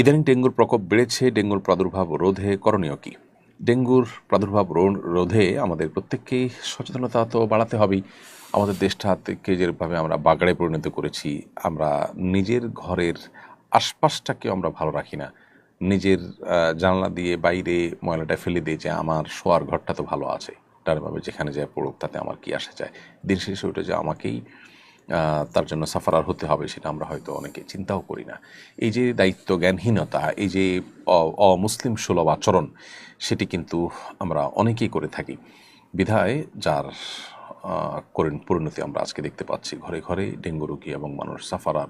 ইদানিং ডেঙ্গুর প্রকোপ বেড়েছে, ডেঙ্গুর প্রাদুর্ভাব রোধে করণীয় কি? ডেঙ্গুর প্রাদুর্ভাব রোধে আমাদের প্রত্যেককেই সচেতনতা তো বাড়াতে হবেই। আমাদের দেশটাকে যেভাবে আমরা বাগড়ে পরিণত করেছি, আমরা নিজের ঘরের আশপাশটাকে আমরা ভালো রাখি না। নিজের জানলা দিয়ে বাইরে ময়লাটা ফেলে দিয়ে যে আমার শোয়ার ঘরটা তো ভালো আছে ডারভাবে যেখানে যায় পড়ুক তাতে আমার কি আসা যায় দিন শেষে ওটা যে আমাকেই তার জন্য সাফারার হতে হবে সেটা আমরা হয়তো অনেকে চিন্তাও করি না। এই যে দায়িত্ব জ্ঞানহীনতা এই যে অমুসলিম সুলভ আচরণ, সেটি কিন্তু আমরা অনেকেই করে থাকি। বিধায় যার করেন- পরিণতি আমরা আজকে দেখতে পাচ্ছি। ঘরে ঘরে ডেঙ্গু রোগী এবং মানুষ সাফারার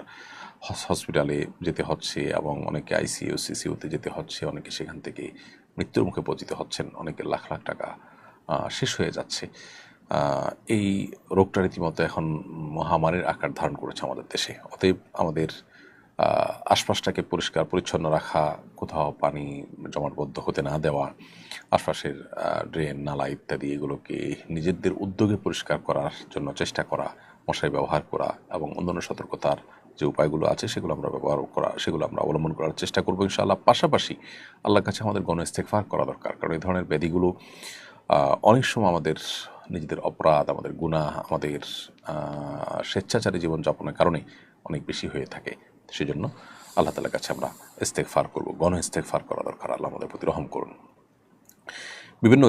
হস- হসপিটালে যেতে হচ্ছে এবং অনেকে আইসিইউ সিসিউতে যেতে হচ্ছে, অনেকে সেখান থেকে মৃত্যুর মুখে পতিত হচ্ছেন অনেকে লাখ লাখ টাকা শেষ হয়ে যাচ্ছে। এই রোগটা রীতিমতো এখন মহামারীর আকার ধারণ করেছে আমাদের দেশে। অতএব আমাদের আশপাশটাকে পরিষ্কার, পরিচ্ছন্ন রাখা, কোথাও পানি জমাটবদ্ধ হতে না দেওয়া, আশপাশের ড্রেন, নালা ইত্যাদি এগুলোকে নিজেদের উদ্যোগে পরিষ্কার করার জন্য চেষ্টা করা, মশারি ব্যবহার করা এবং অন্যান্য সতর্কতার যে উপায়গুলো আছে সেগুলো আমরা ব্যবহার করা, সেগুলো আমরা অবলম্বন করার চেষ্টা করব ইনশাআল্লাহ। পাশাপাশি আল্লাহর কাছে আমাদের গণ ইস্তেকফার করা দরকার। কারণ এই ধরনের ব্যাধিগুলো অনেক সময় আমাদের নিজেদের অপরাধ, আমাদের গুনাহ, আমাদের স্বেচ্ছাচারী জীবনযাপনের কারণে অনেক বেশি হয়ে থাকে। সেজন্য আল্লাহ তালার কাছে আমরা ইস্তেকফার করব, গণ ইস্তেকফার করা দরকার। আল্লাহ আমাদের প্রতি রহম করুন। বিভিন্ন